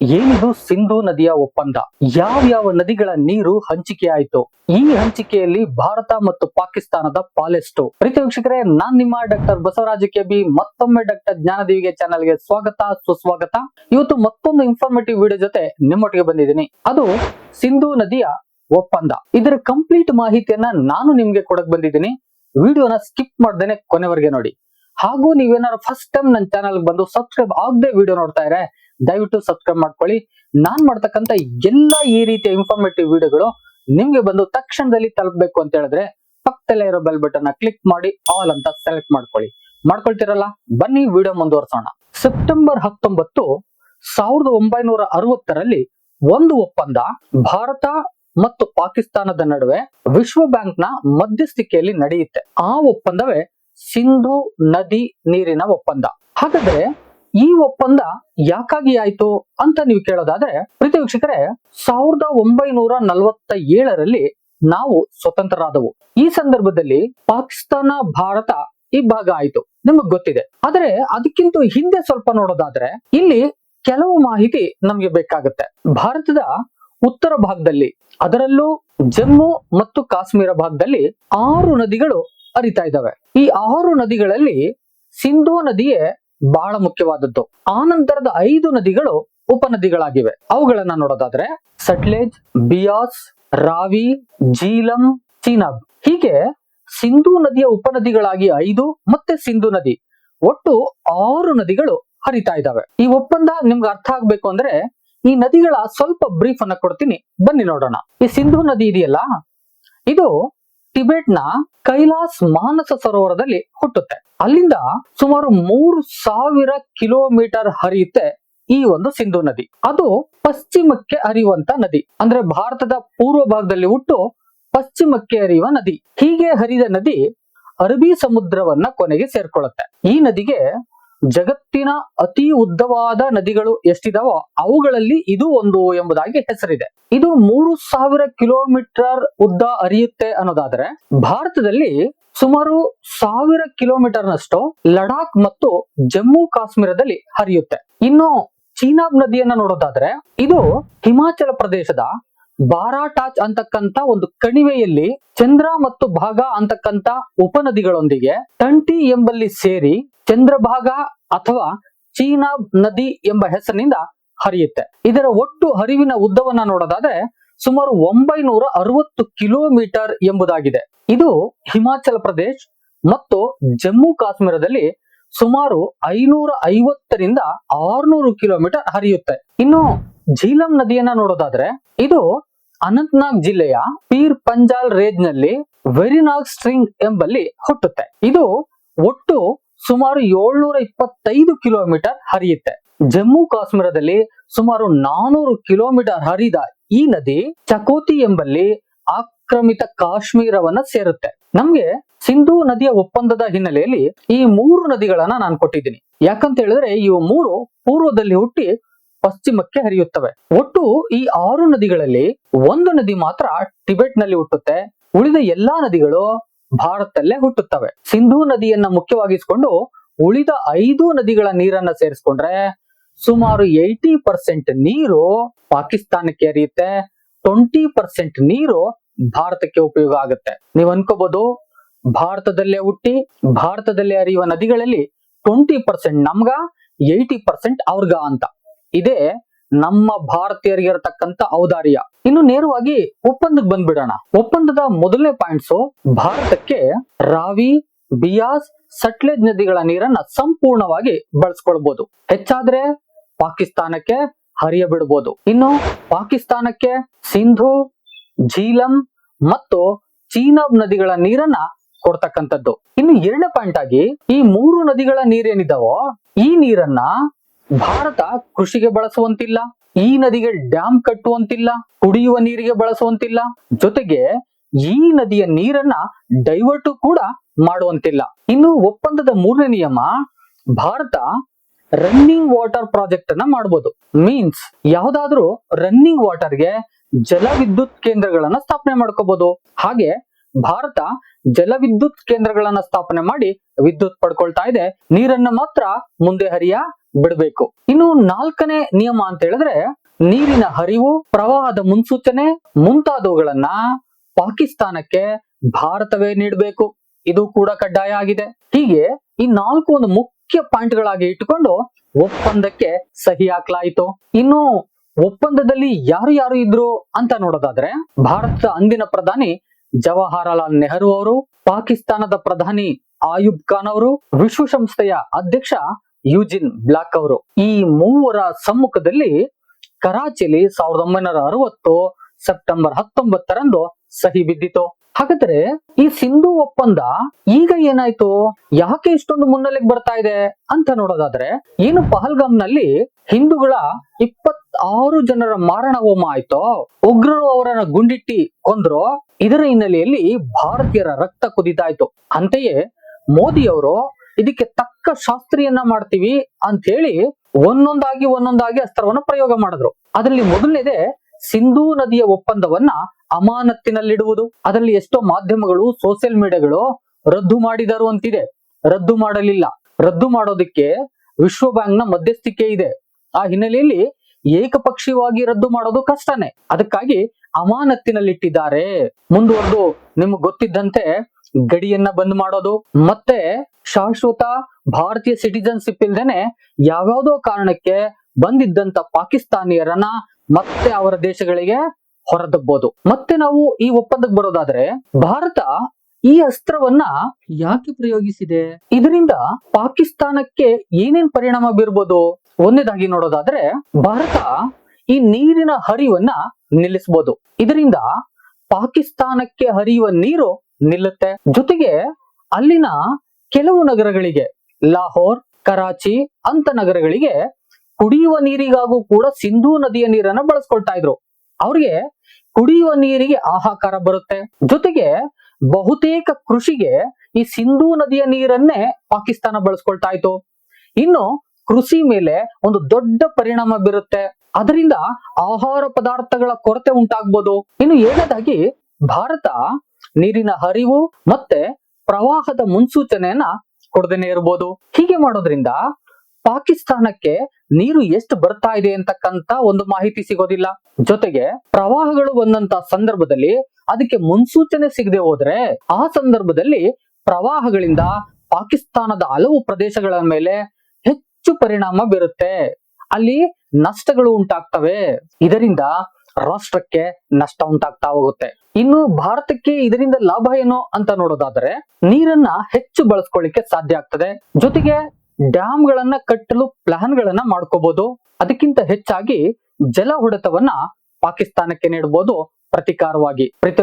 ಏನಿದು ಸಿಂಧೂ ನದಿಯ ಒಪ್ಪಂದ? ಯಾವ್ಯಾವ ನದಿಗಳ ನೀರು ಹಂಚಿಕೆ ಆಯ್ತು? ಈ ಹಂಚಿಕೆಯಲ್ಲಿ ಭಾರತ ಮತ್ತು ಪಾಕಿಸ್ತಾನದ ಪಾಲೆಷ್ಟು ಪ್ರೀತಿ ವೀಕ್ಷಕರೇ ನಾನ್ ನಿಮ್ಮ ಡಾಕ್ಟರ್ ಬಸವರಾಜ ಕೆ ಬಿ ಮತ್ತೊಮ್ಮೆ ಡಾಕ್ಟರ್ ಜ್ಞಾನದೇವಿಗೆ ಚಾನಲ್ಗೆ ಸ್ವಾಗತ, ಸುಸ್ವಾಗತ. ಇವತ್ತು ಮತ್ತೊಂದು ಇನ್ಫಾರ್ಮೇಟಿವ್ ವಿಡಿಯೋ ಜೊತೆ ನಿಮ್ಮೊಟ್ಟಿಗೆ ಬಂದಿದ್ದೀನಿ. ಅದು ಸಿಂಧೂ ನದಿಯ ಒಪ್ಪಂದ. ಇದರ ಕಂಪ್ಲೀಟ್ ಮಾಹಿತಿಯನ್ನ ನಾನು ನಿಮ್ಗೆ ಕೊಡಕ್ ಬಂದಿದ್ದೀನಿ. ವಿಡಿಯೋನ ಸ್ಕಿಪ್ ಮಾಡ್ದೇನೆ ಕೊನೆವರೆಗೆ ನೋಡಿ. ಹಾಗೂ ನೀವೇನಾದ್ರು ಫಸ್ಟ್ ಟೈಮ್ ನನ್ನ ಚಾನಲ್ ಬಂದು ಸಬ್ಸ್ಕ್ರೈಬ್ ಆಗದೆ ವಿಡಿಯೋ ನೋಡ್ತಾ ಇದ್ರೆ ದಯವಿಟ್ಟು ಸಬ್ಸ್ಕ್ರೈಬ್ ಮಾಡ್ಕೊಳ್ಳಿ. ನಾನ್ ಮಾಡ್ತಕ್ಕಂತ ಎಲ್ಲ ಈ ರೀತಿಯ ಇನ್ಫಾರ್ಮೇಟಿವ್ ವಿಡಿಯೋಗಳು ನಿಮ್ಗೆ ಬಂದು ತಕ್ಷಣದಲ್ಲಿ ತಲುಪಬೇಕು ಅಂತ ಹೇಳಿದ್ರೆ ಪಕ್ಕದಲ್ಲೇ ಇರೋ ಬೆಲ್ ಬಟನ್ ಕ್ಲಿಕ್ ಮಾಡಿ ಆಲ್ ಅಂತ ಸೆಲೆಕ್ಟ್ ಮಾಡ್ಕೊಳ್ಳಿ. ಮಾಡ್ಕೊಳ್ತಿರಲ್ಲ? ಬನ್ನಿ ವಿಡಿಯೋ ಮುಂದುವರ್ಸೋಣ. ಸೆಪ್ಟೆಂಬರ್ ಹತ್ತೊಂಬತ್ತು ಸಾವಿರದ ಒಂಬೈನೂರ ಅರವತ್ತರಲ್ಲಿ ಒಂದು ಒಪ್ಪಂದ ಭಾರತ ಮತ್ತು ಪಾಕಿಸ್ತಾನದ ನಡುವೆ ವಿಶ್ವ ಬ್ಯಾಂಕ್ನ ಮಧ್ಯಸ್ಥಿಕೆಯಲ್ಲಿ ನಡೆಯುತ್ತೆ. ಆ ಒಪ್ಪಂದವೇ ಸಿಂಧು ನದಿ ನೀರಿನ ಒಪ್ಪಂದ. ಹಾಗಾದ್ರೆ ಈ ಒಪ್ಪಂದ ಯಾಕಾಗಿ ಆಯ್ತು ಅಂತ ನೀವು ಕೇಳೋದಾದ್ರೆ, ಪ್ರೀತಿ ವೀಕ್ಷಕರೇ, ಸಾವಿರದ ಒಂಬೈನೂರ ನಲವತ್ತ ಏಳರಲ್ಲಿ ನಾವು ಸ್ವತಂತ್ರರಾದವು. ಈ ಸಂದರ್ಭದಲ್ಲಿ ಪಾಕಿಸ್ತಾನ, ಭಾರತ ಇಬ್ಬಾಗ ಆಯ್ತು. ನಿಮಗ್ ಗೊತ್ತಿದೆ. ಆದ್ರೆ ಅದಕ್ಕಿಂತ ಹಿಂದೆ ಸ್ವಲ್ಪ ನೋಡೋದಾದ್ರೆ, ಇಲ್ಲಿ ಕೆಲವು ಮಾಹಿತಿ ನಮ್ಗೆ ಬೇಕಾಗುತ್ತೆ. ಭಾರತದ ಉತ್ತರ ಭಾಗದಲ್ಲಿ, ಅದರಲ್ಲೂ ಜಮ್ಮು ಮತ್ತು ಕಾಶ್ಮೀರ ಭಾಗದಲ್ಲಿ ಆರು ನದಿಗಳು ಹರಿತಾ ಇದ್ದಾವೆ. ಈ ಆರು ನದಿಗಳಲ್ಲಿ ಸಿಂಧೂ ನದಿಯೇ ಬಹಳ ಮುಖ್ಯವಾದದ್ದು. ಆ ನಂತರದ ಐದು ನದಿಗಳು ಉಪನದಿಗಳಾಗಿವೆ. ಅವುಗಳನ್ನ ನೋಡೋದಾದ್ರೆ ಸಟ್ಲೇಜ್, ಬಿಯಾಸ್, ರಾವಿ, ಜೀಲಂ, ಚೀನಾಬ್. ಹೀಗೆ ಸಿಂಧೂ ನದಿಯ ಉಪನದಿಗಳಾಗಿ ಐದು ಮತ್ತೆ ಸಿಂಧೂ ನದಿ. ಒಟ್ಟು ಆರು ನದಿಗಳು ಹರಿತಾ ಇದ್ದಾವೆ ಈ ಒಪ್ಪಂದ ನಿಮ್ಗೆ ಅರ್ಥ ಆಗ್ಬೇಕು ಅಂದ್ರೆ ಈ ನದಿಗಳ ಸ್ವಲ್ಪ ಬ್ರೀಫ್ ಅನ್ನ ಕೊಡ್ತೀನಿ. ಬನ್ನಿ ನೋಡೋಣ. ಈ ಸಿಂಧೂ ನದಿ ಇದೆಯಲ್ಲ? ಇದು ಟಿಬೆಟ್ನ ಕೈಲಾಸ್ ಮಾನಸ ಸರೋವರದಲ್ಲಿ ಹುಟ್ಟುತ್ತೆ. ಅಲ್ಲಿಂದ ಸುಮಾರು ಮೂರು ಸಾವಿರ ಕಿಲೋಮೀಟರ್ ಹರಿಯುತ್ತೆ ಈ ಒಂದು ಸಿಂಧೂ ನದಿ. ಅದು ಪಶ್ಚಿಮಕ್ಕೆ ಹರಿಯುವಂತ ನದಿ. ಅಂದ್ರೆ ಭಾರತದ ಪೂರ್ವ ಭಾಗದಲ್ಲಿ ಹುಟ್ಟು ಪಶ್ಚಿಮಕ್ಕೆ ಹರಿಯುವ ನದಿ. ಹೀಗೆ ಹರಿದ ನದಿ ಅರಬಿ ಸಮುದ್ರವನ್ನ ಕೊನೆಗೆ ಸೇರ್ಕೊಳ್ಳುತ್ತೆ. ಈ ನದಿಗೆ ಜಗತ್ತಿನ ಅತಿ ಉದ್ದವಾದ ನದಿಗಳು ಎಷ್ಟಿದಾವೋ ಅವುಗಳಲ್ಲಿ ಇದು ಒಂದು ಎಂಬುದಾಗಿ ಹೆಸರಿದೆ. ಇದು ಮೂರು ಸಾವಿರ ಕಿಲೋಮೀಟರ್ ಉದ್ದ ಹರಿಯುತ್ತೆ ಅನ್ನೋದಾದ್ರೆ ಭಾರತದಲ್ಲಿ ಸುಮಾರು ಸಾವಿರ ಕಿಲೋಮೀಟರ್ ನಷ್ಟು ಲಡಾಖ್ ಮತ್ತು ಜಮ್ಮು ಕಾಶ್ಮೀರದಲ್ಲಿ ಹರಿಯುತ್ತೆ. ಇನ್ನು ಚೀನಾಬ್ ನದಿಯನ್ನ ನೋಡೋದಾದ್ರೆ, ಇದು ಹಿಮಾಚಲ ಪ್ರದೇಶದ ಬಾರಾಟಾಚ್ ಅಂತಕ್ಕಂತ ಒಂದು ಕಣಿವೆಯಲ್ಲಿ ಚಂದ್ರ ಮತ್ತು ಭಾಗ ಅಂತಕ್ಕಂತ ಉಪನದಿಗಳೊಂದಿಗೆ ತಂಟಿ ಎಂಬಲ್ಲಿ ಸೇರಿ ಚಂದ್ರಭಾಗ ಅಥವಾ ಚೀನಾಬ್ ನದಿ ಎಂಬ ಹೆಸರಿನಿಂದ ಹರಿಯುತ್ತೆ. ಇದರ ಒಟ್ಟು ಹರಿವಿನ ಉದ್ದವನ್ನ ನೋಡೋದಾದ್ರೆ ಸುಮಾರು ಒಂಬೈನೂರ ಅರವತ್ತು ಕಿಲೋಮೀಟರ್ ಎಂಬುದಾಗಿದೆ. ಇದು ಹಿಮಾಚಲ ಪ್ರದೇಶ್ ಮತ್ತು ಜಮ್ಮು ಕಾಶ್ಮೀರದಲ್ಲಿ ಸುಮಾರು ಐನೂರ ಐವತ್ತರಿಂದ ಆರ್ನೂರು ಕಿಲೋಮೀಟರ್ ಹರಿಯುತ್ತೆ. ಇನ್ನು ಝೀಲಂ ನದಿಯನ್ನ ನೋಡೋದಾದ್ರೆ, ಇದು ಅನಂತ್ನಾಗ್ ಜಿಲ್ಲೆಯ ಪೀರ್ ಪಂಜಾಲ್ ರೇಜ್ನಲ್ಲಿ ವೆರಿನಾಗ್ ಸ್ಟ್ರಿಂಗ್ ಎಂಬಲ್ಲಿ ಹುಟ್ಟುತ್ತೆ. ಇದು ಒಟ್ಟು ಸುಮಾರು ಏಳ್ನೂರ ಇಪ್ಪತ್ತೈದು ಕಿಲೋಮೀಟರ್ ಹರಿಯುತ್ತೆ. ಜಮ್ಮು ಕಾಶ್ಮೀರದಲ್ಲಿ ಸುಮಾರು ನಾನೂರು ಕಿಲೋಮೀಟರ್ ಹರಿದ ಈ ನದಿ ಚಕೋತಿ ಎಂಬಲ್ಲಿ ಆಕ್ರಮಿತ ಕಾಶ್ಮೀರವನ್ನ ಸೇರುತ್ತೆ. ನಮ್ಗೆ ಸಿಂಧೂ ನದಿಯ ಒಪ್ಪಂದದ ಹಿನ್ನೆಲೆಯಲ್ಲಿ ಈ ಮೂರು ನದಿಗಳನ್ನ ನಾನು ಕೊಟ್ಟಿದ್ದೀನಿ. ಯಾಕಂತ ಹೇಳಿದ್ರೆ ಇವು ಮೂರು ಪೂರ್ವದಲ್ಲಿ ಹುಟ್ಟಿ ಪಶ್ಚಿಮಕ್ಕೆ ಹರಿಯುತ್ತವೆ. ಒಟ್ಟು ಈ ಆರು ನದಿಗಳಲ್ಲಿ ಒಂದು ನದಿ ಮಾತ್ರ ಟಿಬೆಟ್ನಲ್ಲಿ ಹುಟ್ಟುತ್ತೆ. ಉಳಿದ ಎಲ್ಲಾ ನದಿಗಳು ಭಾರತದಲ್ಲೇ ಹುಟ್ಟುತ್ತವೆ. ಸಿಂಧೂ ನದಿಯನ್ನ ಮುಖ್ಯವಾಗಿಸಿಕೊಂಡು ಉಳಿದ ಐದು ನದಿಗಳ ನೀರನ್ನ ಸೇರಿಸ್ಕೊಂಡ್ರೆ ಸುಮಾರು ಏಯ್ಟಿ ಪರ್ಸೆಂಟ್ ನೀರು ಪಾಕಿಸ್ತಾನಕ್ಕೆ ಹರಿಯುತ್ತೆ ಟ್ವೆಂಟಿ ಪರ್ಸೆಂಟ್ ನೀರು ಭಾರತಕ್ಕೆ ಉಪಯೋಗ ಆಗುತ್ತೆ. ನೀವ್ ಅನ್ಕೋಬಹುದು ಭಾರತದಲ್ಲೇ ಹುಟ್ಟಿ, ಭಾರತದಲ್ಲೇ ಹರಿಯುವ ನದಿಗಳಲ್ಲಿ ಟ್ವೆಂಟಿ ಪರ್ಸೆಂಟ್ ನಮ್ಗ ಏಯ್ಟಿ ಪರ್ಸೆಂಟ್ ಅವ್ರಗ ಅಂತ. ಇದೇ ನಮ್ಮ ಭಾರತೀಯರಿಗೆ ಇರತಕ್ಕಂತ ಔದಾರ್ಯ. ಇನ್ನು ನೇರವಾಗಿ ಒಪ್ಪಂದಕ್ಕೆ ಬಂದ್ಬಿಡೋಣ. ಒಪ್ಪಂದದ ಮೊದಲನೇ ಪಾಯಿಂಟ್ಸ್ ಭಾರತಕ್ಕೆ ರಾವಿ, ಬಿಯಾಸ್, ಸಟ್ಲೇಜ್ ನದಿಗಳ ನೀರನ್ನ ಸಂಪೂರ್ಣವಾಗಿ ಬಳಸ್ಕೊಳ್ಬಹುದು ಹೆಚ್ಚಾದ್ರೆ ಪಾಕಿಸ್ತಾನಕ್ಕೆ ಹರಿಯ ಬಿಡಬಹುದು ಇನ್ನು ಪಾಕಿಸ್ತಾನಕ್ಕೆ ಸಿಂಧು, ಝೀಲಂ ಮತ್ತು ಚೀನಾಬ್ ನದಿಗಳ ನೀರನ್ನ ಕೊಡ್ತಕ್ಕಂಥದ್ದು. ಇನ್ನು ಎರಡನೇ ಪಾಯಿಂಟ್ ಆಗಿ ಈ ಮೂರು ನದಿಗಳ ನೀರೇನಿದಾವೋ, ಈ ನೀರನ್ನ ಭಾರತ ಕೃಷಿಗೆ ಬಳಸುವಂತಿಲ್ಲ, ಈ ನದಿಗೆ ಡ್ಯಾಮ್ ಕಟ್ಟುವಂತಿಲ್ಲ, ಕುಡಿಯುವ ನೀರಿಗೆ ಬಳಸುವಂತಿಲ್ಲ, ಜೊತೆಗೆ ಈ ನದಿಯ ನೀರನ್ನ ಡೈವರ್ಟ್ ಕೂಡ ಮಾಡುವಂತಿಲ್ಲ. ಇನ್ನು ಒಪ್ಪಂದದ ಮೂರನೇ ನಿಯಮ, ಭಾರತ ರನ್ನಿಂಗ್ ವಾಟರ್ ಪ್ರಾಜೆಕ್ಟ್ ಅನ್ನ ಮಾಡಬಹುದು ಮೀನ್ಸ್ ಯಾವ್ದಾದ್ರೂ ರನ್ನಿಂಗ್ ವಾಟರ್ಗೆ ಜಲ ವಿದ್ಯುತ್ ಕೇಂದ್ರಗಳನ್ನ ಸ್ಥಾಪನೆ ಮಾಡ್ಕೋಬಹುದು ಹಾಗೆ ಭಾರತ ಜಲವಿದ್ಯುತ್ ಕೇಂದ್ರಗಳನ್ನ ಸ್ಥಾಪನೆ ಮಾಡಿ ವಿದ್ಯುತ್ ಪಡ್ಕೊಳ್ತಾ ಇದೆ. ನೀರನ್ನ ಮಾತ್ರ ಮುಂದೆ ಹರಿಯ ಬಿಡಬೇಕು. ಇನ್ನು ನಾಲ್ಕನೇ ನಿಯಮ ಅಂತ ಹೇಳಿದ್ರೆ ನೀರಿನ ಹರಿವು, ಪ್ರವಾಹದ ಮುನ್ಸೂಚನೆ ಮುಂತಾದವುಗಳನ್ನ ಪಾಕಿಸ್ತಾನಕ್ಕೆ ಭಾರತವೇ ನೀಡಬೇಕು. ಇದು ಕೂಡ ಕಡ್ಡಾಯ ಆಗಿದೆ. ಹೀಗೆ ಈ ನಾಲ್ಕು ಒಂದು ಮುಖ್ಯ ಪಾಯಿಂಟ್ಗಳಾಗಿ ಇಟ್ಟುಕೊಂಡು ಒಪ್ಪಂದಕ್ಕೆ ಸಹಿ ಹಾಕ್ಲಾಯಿತು. ಇನ್ನು ಒಪ್ಪಂದದಲ್ಲಿ ಯಾರು ಯಾರು ಇದ್ರು ಅಂತ ನೋಡೋದಾದ್ರೆ, ಭಾರತದ ಅಂದಿನ ಪ್ರಧಾನಿ ಜವಾಹರಲಾಲ್ ನೆಹರು ಅವರು, ಪಾಕಿಸ್ತಾನದ ಪ್ರಧಾನಿ ಆಯುಬ್ ಖಾನ್ ಅವರು ವಿಶ್ವಸಂಸ್ಥೆಯ ಅಧ್ಯಕ್ಷ ಯುಜಿನ್ ಬ್ಲಾಕ್ ಅವರು. ಈ ಮೂವರ ಸಮ್ಮುಖದಲ್ಲಿ ಕರಾಚಿಲಿ ಸಾವಿರದ ಒಂಬೈನೂರ ಅರವತ್ತು ಸೆಪ್ಟೆಂಬರ್ ಹತ್ತೊಂಬತ್ತರಂದು ಸಹಿ ಬಿದ್ದಿತು. ಹಾಗಾದ್ರೆ ಈ ಸಿಂಧು ಒಪ್ಪಂದ ಈಗ ಏನಾಯ್ತು? ಯಾಕೆ ಇಷ್ಟೊಂದು ಮುನ್ನೆಲೆಗೆ ಬರ್ತಾ ಇದೆ ಅಂತ ನೋಡೋದಾದ್ರೆ ಏನು ಪಹಲ್ಗಾಮ್ನಲ್ಲಿ ಹಿಂದೂಗಳ ಇಪ್ಪತ್ತಾರು ಜನರ ಮಾರಣ ಹೋಮ ಆಯ್ತೋ? ಉಗ್ರರು ಅವರನ್ನ ಗುಂಡಿಟ್ಟಿ ಕೊಂದ್ರು? ಇದರ ಹಿನ್ನೆಲೆಯಲ್ಲಿ ಭಾರತೀಯರ ರಕ್ತ ಕುದಿತಾಯ್ತು ಅಂತೆಯೇ ಮೋದಿ ಅವರು, ಇದಕ್ಕೆ ತಕ್ಕ ಶಾಸ್ತ್ರಿಯನ್ನ ಮಾಡ್ತೀವಿ ಅಂತ ಹೇಳಿ ಒಂದೊಂದಾಗಿ ಒಂದೊಂದಾಗಿ ಅಸ್ತ್ರವನ್ನ ಪ್ರಯೋಗ ಮಾಡಿದ್ರು. ಅದರಲ್ಲಿ ಮೊದಲನೇದೇ ಸಿಂಧೂ ನದಿಯ ಒಪ್ಪಂದವನ್ನ ಅಮಾನತ್ತಿನಲ್ಲಿಡುವುದು. ಅದರಲ್ಲಿ ಎಷ್ಟೋ ಮಾಧ್ಯಮಗಳು ಸೋಷಿಯಲ್ ಮೀಡಿಯಾಗಳು ರದ್ದು ಮಾಡಿದರು ಅಂತಿದೆ. ರದ್ದು ಮಾಡಲಿಲ್ಲ. ರದ್ದು ಮಾಡೋದಕ್ಕೆ ವಿಶ್ವ ಬ್ಯಾಂಕ್ನ ಮಧ್ಯಸ್ಥಿಕೆ ಇದೆ. ಆ ಹಿನ್ನೆಲೆಯಲ್ಲಿ ಏಕಪಕ್ಷೀಯವಾಗಿ ರದ್ದು ಮಾಡೋದು ಕಷ್ಟನೇ. ಅದಕ್ಕಾಗಿ ಅಮಾನತ್ತಿನಲ್ಲಿಟ್ಟಿದ್ದಾರೆ. ಮುಂದುವರೆದು ನಿಮ್ಗೆ ಗೊತ್ತಿದ್ದಂತೆ ಗಡಿಯನ್ನ ಬಂದ್ ಮಾಡೋದು. ಮತ್ತೆ ಶಾಶ್ವತ ಭಾರತೀಯ ಸಿಟಿಜನ್ಶಿಪ್ ಇಲ್ದೇನೆ ಯಾವ್ಯಾವ್ದೋ ಕಾರಣಕ್ಕೆ ಬಂದಿದ್ದಂತ ಪಾಕಿಸ್ತಾನಿಯರನ್ನ ಮತ್ತೆ ಅವರ ದೇಶಗಳಿಗೆ ಹೊರದಬ್ಬೋದು. ಮತ್ತೆ ನಾವು ಈ ಒಪ್ಪಂದಕ್ಕೆ ಬರೋದಾದ್ರೆ ಭಾರತ ಈ ಅಸ್ತ್ರವನ್ನ ಯಾಕೆ ಪ್ರಯೋಗಿಸಿದೆ? ಇದರಿಂದ ಪಾಕಿಸ್ತಾನಕ್ಕೆ ಏನೇನ್ ಪರಿಣಾಮ ಬೀರ್ಬೋದು? ಒಂದೇದಾಗಿ ನೋಡೋದಾದ್ರೆ ಭಾರತ ಈ ನೀರಿನ ಹರಿವನ್ನ ನಿಲ್ಲಿಸಬಹುದು ಇದರಿಂದ ಪಾಕಿಸ್ತಾನಕ್ಕೆ ಹರಿಯುವ ನೀರು ನಿಲ್ಲುತ್ತೆ. ಜೊತೆಗೆ ಅಲ್ಲಿನ ಕೆಲವು ನಗರಗಳಿಗೆ, ಲಾಹೋರ್, ಕರಾಚಿ ಅಂತ ನಗರಗಳಿಗೆ ಕುಡಿಯುವ ನೀರಿಗಾಗೂ ಕೂಡ ಸಿಂಧೂ ನದಿಯ ನೀರನ್ನ ಬಳಸ್ಕೊಳ್ತಾ ಇದ್ರು. ಅವ್ರಿಗೆ ಕುಡಿಯುವ ನೀರಿಗೆ ಆಹಾಕಾರ ಬರುತ್ತೆ. ಜೊತೆಗೆ ಬಹುತೇಕ ಕೃಷಿಗೆ ಈ ಸಿಂಧೂ ನದಿಯ ನೀರನ್ನೇ ಪಾಕಿಸ್ತಾನ ಬಳಸ್ಕೊಳ್ತಾ ಇತ್ತು. ಇನ್ನು ಕೃಷಿ ಮೇಲೆ ಒಂದು ದೊಡ್ಡ ಪರಿಣಾಮ ಬೀರುತ್ತೆ. ಅದರಿಂದ ಆಹಾರ ಪದಾರ್ಥಗಳ ಕೊರತೆ ಉಂಟಾಗ್ಬೋದು. ಇನ್ನು ಏನದಾಗಿ ಭಾರತ ನೀರಿನ ಹರಿವು ಮತ್ತೆ ಪ್ರವಾಹದ ಮುನ್ಸೂಚನೆಯನ್ನ ಕೊಡದೇನೆ ಇರ್ಬೋದು. ಹೀಗೆ ಮಾಡೋದ್ರಿಂದ ಪಾಕಿಸ್ತಾನಕ್ಕೆ ನೀರು ಎಷ್ಟು ಬರ್ತಾ ಇದೆ ಅಂತಕ್ಕಂತ ಒಂದು ಮಾಹಿತಿ ಸಿಗೋದಿಲ್ಲ. ಜೊತೆಗೆ ಪ್ರವಾಹಗಳು ಬಂದಂತ ಸಂದರ್ಭದಲ್ಲಿ ಅದಕ್ಕೆ ಮುನ್ಸೂಚನೆ ಸಿಗದೆ ಹೋದ್ರೆ ಆ ಸಂದರ್ಭದಲ್ಲಿ ಪ್ರವಾಹಗಳಿಂದ ಪಾಕಿಸ್ತಾನದ ಹಲವು ಪ್ರದೇಶಗಳ ಮೇಲೆ ಹೆಚ್ಚು ಪರಿಣಾಮ ಬೀರುತ್ತೆ. ಅಲ್ಲಿ ನಷ್ಟಗಳು ಉಂಟಾಗ್ತವೆ. ಇದರಿಂದ ರಾಷ್ಟ್ರಕ್ಕೆ ನಷ್ಟ ಉಂಟಾಗ್ತಾ ಹೋಗುತ್ತೆ. ಇನ್ನು ಭಾರತಕ್ಕೆ ಇದರಿಂದ ಲಾಭ ಏನು ಅಂತ ನೋಡೋದಾದ್ರೆ ನೀರನ್ನ ಹೆಚ್ಚು ಬಳಸ್ಕೊಳ್ಳಿಕ್ಕೆ ಸಾಧ್ಯ ಆಗ್ತದೆ. ಜೊತೆಗೆ ಡ್ಯಾಮ್ ಗಳನ್ನ ಕಟ್ಟಲು ಪ್ಲಾನ್ ಗಳನ್ನ ಮಾಡ್ಕೋಬಹುದು ಅದಕ್ಕಿಂತ ಹೆಚ್ಚಾಗಿ ಜಲ ಹೊಡೆತವನ್ನ ಪಾಕಿಸ್ತಾನಕ್ಕೆ ನೀಡಬಹುದು ಪ್ರತಿಕಾರವಾಗಿ. ಪ್ರೀತಿ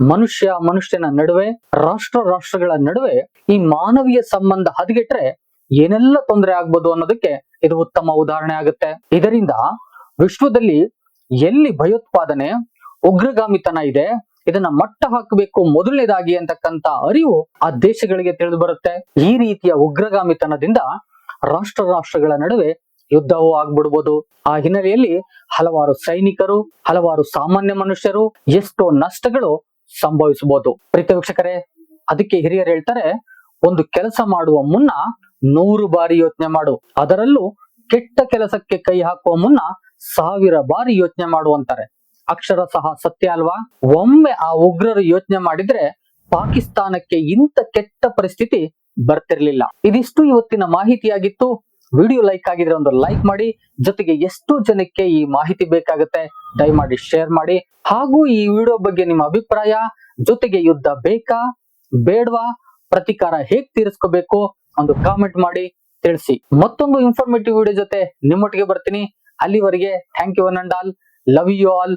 ಮನುಷ್ಯ ಮನುಷ್ಯನ ನಡುವೆ, ರಾಷ್ಟ್ರ ರಾಷ್ಟ್ರಗಳ ನಡುವೆ ಈ ಮಾನವೀಯ ಸಂಬಂಧ ಹದಗೆಟ್ರೆ ಏನೆಲ್ಲ ತೊಂದರೆ ಆಗ್ಬೋದು ಅನ್ನೋದಕ್ಕೆ ಇದು ಉತ್ತಮ ಉದಾಹರಣೆ ಆಗುತ್ತೆ. ಇದರಿಂದ ವಿಶ್ವದಲ್ಲಿ ಎಲ್ಲಿ ಭಯೋತ್ಪಾದನೆ, ಉಗ್ರಗಾಮಿತನ ಇದೆ ಇದನ್ನ ಮಟ್ಟ ಹಾಕಬೇಕು ಮೊದಲನೇದಾಗಿ ಅಂತಕ್ಕಂತ ಅರಿವು ಆ ದೇಶಗಳಿಗೆ ತಿಳಿದು ಬರುತ್ತೆ. ಈ ರೀತಿಯ ಉಗ್ರಗಾಮಿತನದಿಂದ ರಾಷ್ಟ್ರ ರಾಷ್ಟ್ರಗಳ ನಡುವೆ ಯುದ್ಧವೂ ಆಗ್ಬಿಡ್ಬೋದು. ಆ ಹಿನ್ನೆಲೆಯಲ್ಲಿ ಹಲವಾರು ಸೈನಿಕರು, ಹಲವಾರು ಸಾಮಾನ್ಯ ಮನುಷ್ಯರು ಎಷ್ಟೋ ನಷ್ಟಗಳು ಸಂಭವಿಸಬಹುದು. ಪ್ರೀತಿ ವೀಕ್ಷಕರೇ, ಅದಕ್ಕೆ ಹಿರಿಯರು ಹೇಳ್ತಾರೆ, ಒಂದು ಕೆಲಸ ಮಾಡುವ ಮುನ್ನ ನೂರು ಬಾರಿ ಯೋಚನೆ ಮಾಡು. ಅದರಲ್ಲೂ ಕೆಟ್ಟ ಕೆಲಸಕ್ಕೆ ಕೈ ಹಾಕುವ ಮುನ್ನ ಸಾವಿರ ಬಾರಿ ಯೋಚನೆ ಮಾಡು ಅಂತಾರೆ. ಅಕ್ಷರ ಸಹ ಸತ್ಯ ಅಲ್ವಾ? ಒಮ್ಮೆ ಆ ಉಗ್ರರು ಯೋಚನೆ ಮಾಡಿದ್ರೆ ಪಾಕಿಸ್ತಾನಕ್ಕೆ ಇಂಥ ಕೆಟ್ಟ ಪರಿಸ್ಥಿತಿ ಬರ್ತಿರ್ಲಿಲ್ಲ. ಇದಿಷ್ಟು ಇವತ್ತಿನ ಮಾಹಿತಿಯಾಗಿತ್ತು. ವಿಡಿಯೋ ಲೈಕ್ ಆಗಿದ್ರೆ ಒಂದು ಲೈಕ್ ಮಾಡಿ. ಜೊತೆಗೆ ಎಷ್ಟು ಜನಕ್ಕೆ ಈ ಮಾಹಿತಿ ಬೇಕಾಗುತ್ತೆ ದಯಮಾಡಿ ಶೇರ್ ಮಾಡಿ. ಹಾಗೂ ಈ ವಿಡಿಯೋ ಬಗ್ಗೆ ನಿಮ್ಮ ಅಭಿಪ್ರಾಯ, ಜೊತೆಗೆ ಯುದ್ಧ ಬೇಕಾ, ಬೇಡವಾ, ಪ್ರತಿಕಾರ ಹೇಗ್ ತೀರಿಸ್ಕೋಬೇಕು ಒಂದು ಕಾಮೆಂಟ್ ಮಾಡಿ ತಿಳಿಸಿ. ಮತ್ತೊಂದು ಇನ್ಫಾರ್ಮೇಟಿವ್ ವಿಡಿಯೋ ಜೊತೆ ನಿಮ್ಮೊಟ್ಟಿಗೆ ಬರ್ತೀನಿ. ಅಲ್ಲಿವರೆಗೆ thank you all love you all.